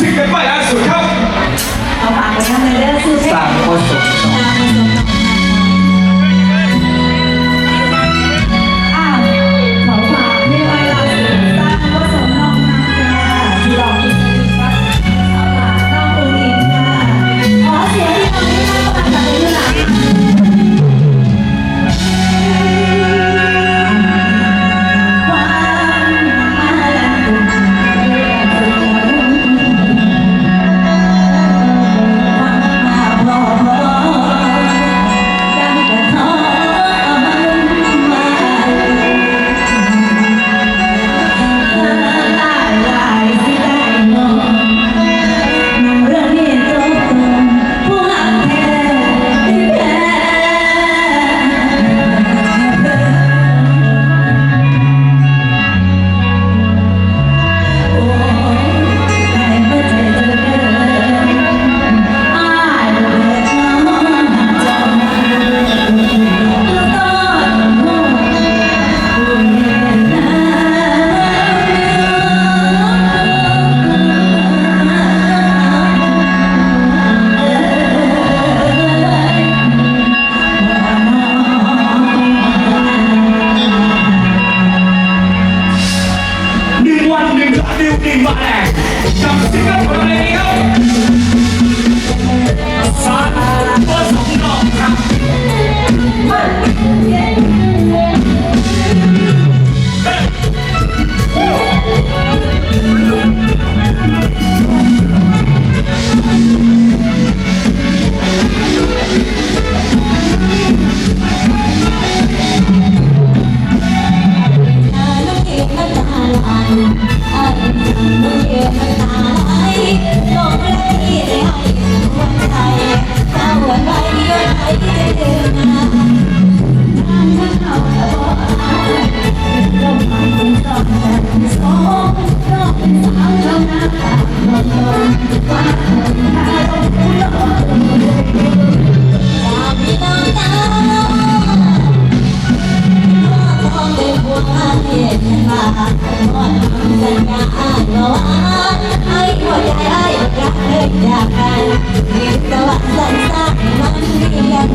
请给拜牙手枪 ai หัวใจไอ้รักเธอจากกันมีสวรรค์สันสร้างมันเรียน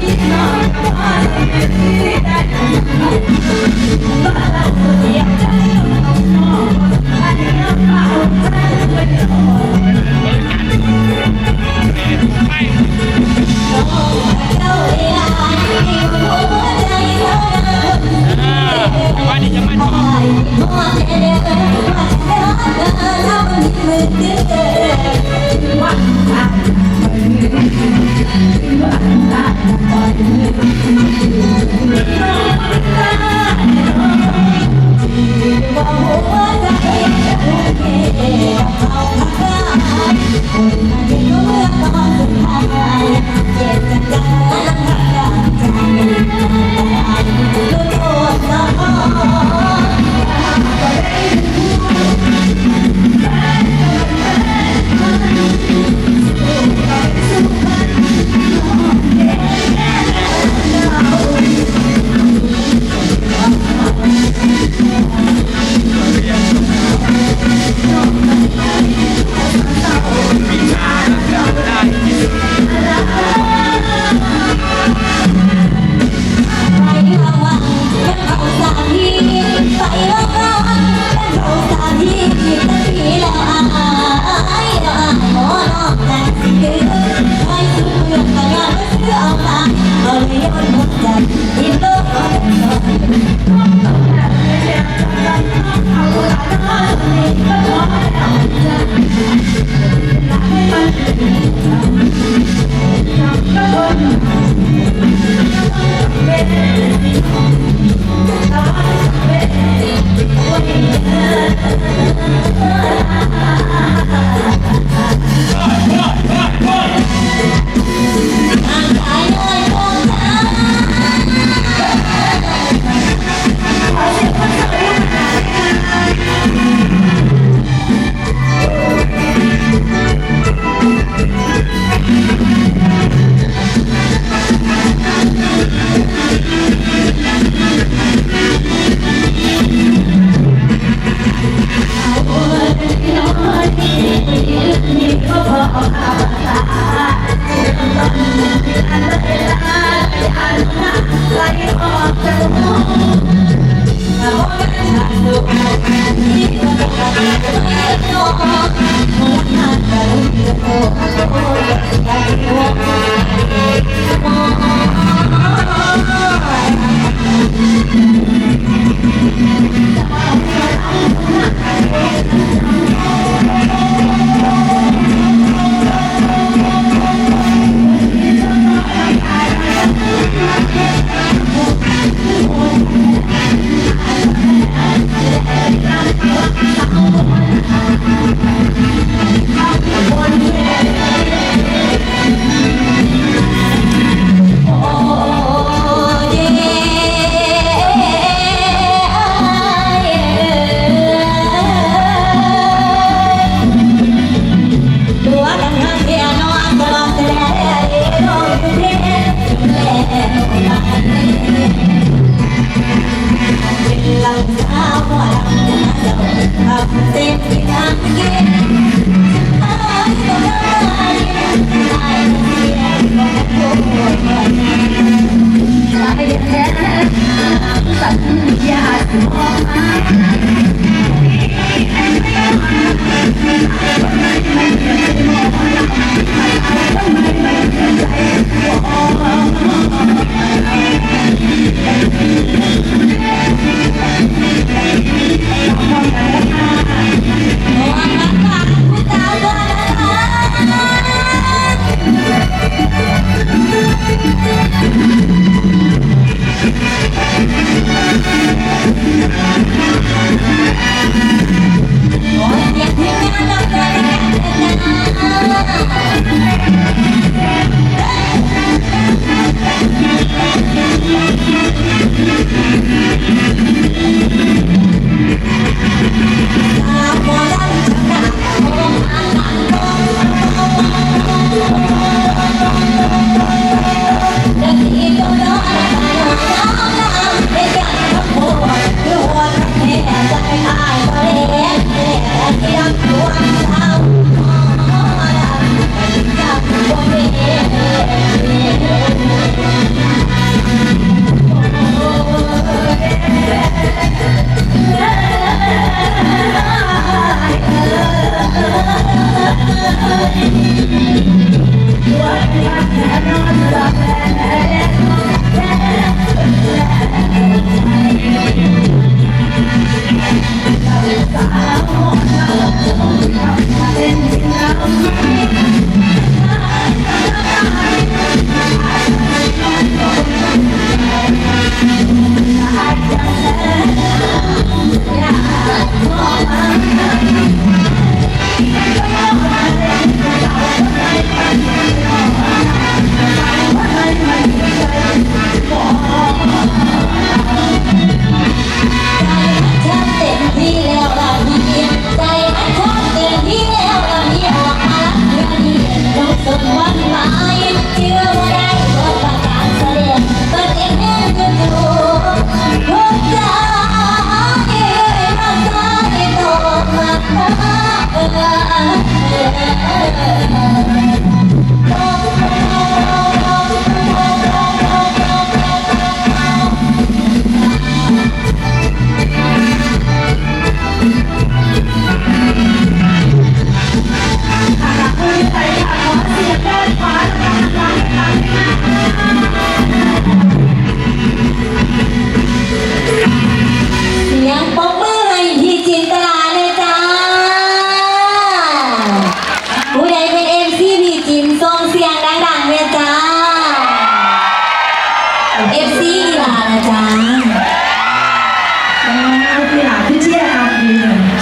เ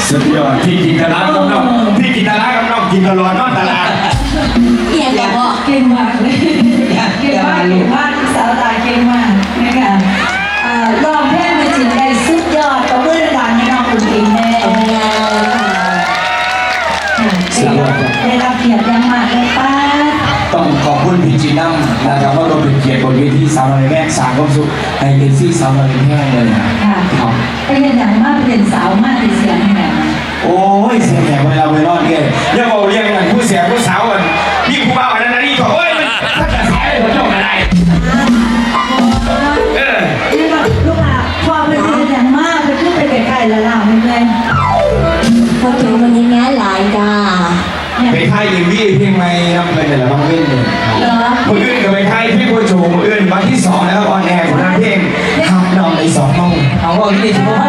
สุดยอดพี่จินตลากับน้องพี่จินตลากับน้องกินตลอดนอนตลาดเอียงกับบอกเก่งมากเลยเก่งมากเก่งมากสาวตาเก่งมากนะคะอ่ารอบแพทย์มาถึงได้สุดยอดกับเพื่อนดังให้น้องอุ่นอิงแน่ได้รับเกียรติอย่างมากเลยป้าต้องขอบคุณพี่จีนัมนะครับว่าเราเป็นเกียรติบนเวทีสาวน้อยแม่สามความสุขในเอซี่สาวน้อยแม่เลยนะค่ะครับไปเรียนอย่างมากเรียนสาวมากที่เสียงแหบ โอ้ยเสียงแหบเวลาเวลาเนี่ยยังเอาเรียกกันผู้เสียผู้สาวกันนี่ผู้บ่าวอันนั้นอันนี้ก็โอ้ยมันถ้าจะสายผมจะอะไรเออนี่แบบลูกอะพอไปเรียนอย่างมากไปขึ้นไปไกลๆแล้วล่ะไม่เลยพอถึงวันนี้งานหลายจ้าไปค่ายยิมวี่เพียงไม่นำเงินแต่ละบางเว้นเลยครับเหรอมืออื่นก็ไปค่ายพี่ผู้ชมมืออื่นวันที่สองแล้วออนแอร์ของนางเพลงทำนองในสองห้องเอาว่าที่สิบห้าเศร้ามี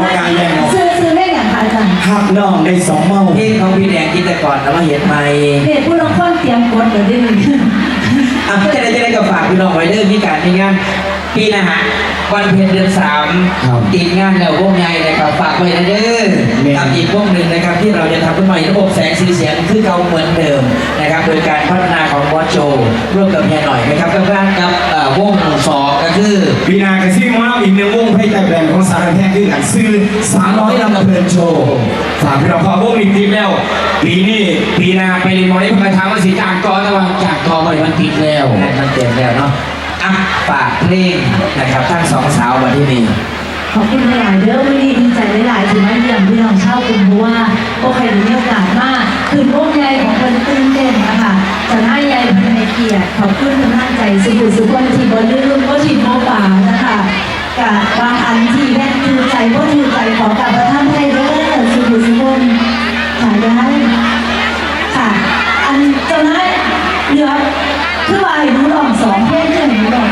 ว่าการแย่งเอาซื้อซื้อได้อย่างไรอาจารย์ทำนองในสองห้องเพลงของพี่แดงกินแต่ก่อนแล้วมาเห็นใหม่เด็กผู้ลงคนเตรียมกดเดี๋ยวได้เลยอะจะได้จะได้กับฝากพี่น้องไว้เด้อมีการมีงาน ปีนะฮะวันเพ็ญเดือนสามติดงานแล้ววงใหญ่นะครับฝากไว้นะเด้อกับอีกวงหนึ่งนะครับที่เราจะทำขึ้นใหม่ระบบแสงสีเสียงคือเก่าเหมือนเดิมนะครับโดยการพัฒนาของบอสโจร่วมกับเฮียหน่อยนะครับกับการกับเอ่อวงสองก็คือ ปีนากระซิ่งมาอีกหนึ่งวงให้ใจแบรนด์ของสารแพทย์คืออันซื้อสามร้อยลำเพลินโชว์ฝากพี่น้องพอวงอีกทีแล้ว ปีนี้ปีนาไปเรียนมอได้เพิ่งมาทำมาสีจางกอแต่ว่าจางกอไปมันติดแล้ว มันเต็มแล้วเนาะ อะฝากเพลงนะครับทั้งสองสาววันที่นี่ขอบคุณหลาย ๆ เด้อวันนี้ดีใจหลาย ๆ ที่มาเยี่ยมพี่น้องชาวกรุงเพราะว่าโอเคได้มีโอกาสมากคืนพวกใหญ่ของคนตื่นเต้นนะคะจะให้ใหญ่ภายในเกียรติขอบคุณกำลังใจสุขุสุขคนที่บ่ลืมบ่ถิ่นบ่ป่านะคะกับบางอันที่แม่ถือใจบ่ถือใจขอกลับมาท่านให้เด้อสุขุสุขคนขายได้ค่ะอันจะให้เหลือ คือว่าให้หนูลองสองเพลงเพื่อนหนูลอง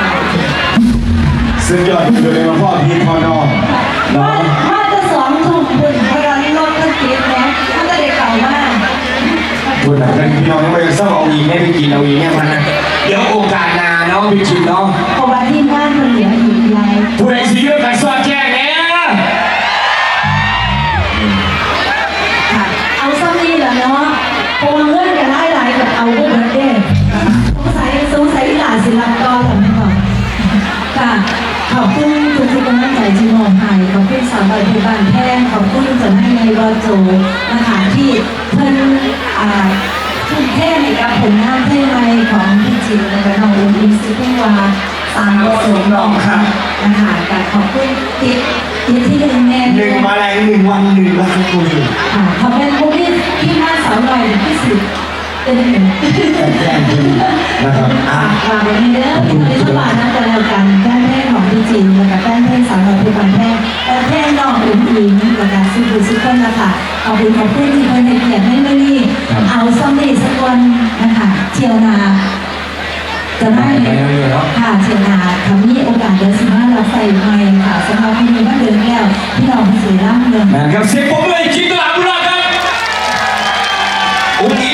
ซึ่งยอดเลยมาพ่อพี่พ่อน้องว่าเนาะว่าจะสองถูกบุญเพราะตอนนี้รถก็ติดนะมันก็เด็กเก่ามากทุนนั้นพี่น้องยังไม่ทราบเอาอีกไม่ไปกินเอาอีกเนี่ยมันนะเดี๋ยวโอกาสหน้าเนาะพี่ชินเนาะเพราะว่าที่บ้านมันเหลืออีกหลายผู้ใดสิเลือกกันสวัสดแจ้งแน่ค่ะเอาซ้ำนี่แหละเนาะเพราะว่าเงินกันไล่หลายกับเอาก็เหมือนเด้สงสัยสงสั ยหลานศิลปกรเหรอไม่บอกค่ะ ขอบคุณทุกทุกๆกำลังใจที่มองให้ขอบคุณสาวใบพิบาลแพงขอบคุณจะให้ในวอโจนะคะที่เพิ่นอ่าทุ่มเทในกับผลงานเพลงใหม่ของพี่จิ๋วและน้องอุ้มอิมซิเพ่งวาสามวสมน้องค่ะนะคะแต่ขอบคุณติดติดที่หนึ่งแน่หนึ่งมาแรงหนึ่งวันหนึ่งวันคุยค่ะขอบเป็นพวกที่ที่มาสาวหน่อยที่สุดเป็นหนึ่ง แต่แจ้งจรินะครับอะฝากไว้ในเด้อที่นรัฐบาลนักการเมืองกันแก้แพร่ของพี่จีนนะคะแก้แพร่สาวเราผู้การแพร่แล้งพร่น้องอุ้งอิงและการซื้อผู้ซื้อคนนะคะขอบคุณขอบคุณที่เพื่นเกียรติให้เมื่อนี้เอาซัมเดย์สักวันนะคะเชียวนาจะได้ค่ะเชียวนาทำนี้โอกาสเดือนสิบห้าเราใส่ไมค่ะสำหรับพี่มีบ้านเดือนแก้วพี่น้องสีร่างเมืองนะครับเสียงผมเลยจีนตลาดบุรีครับอุ้งอิง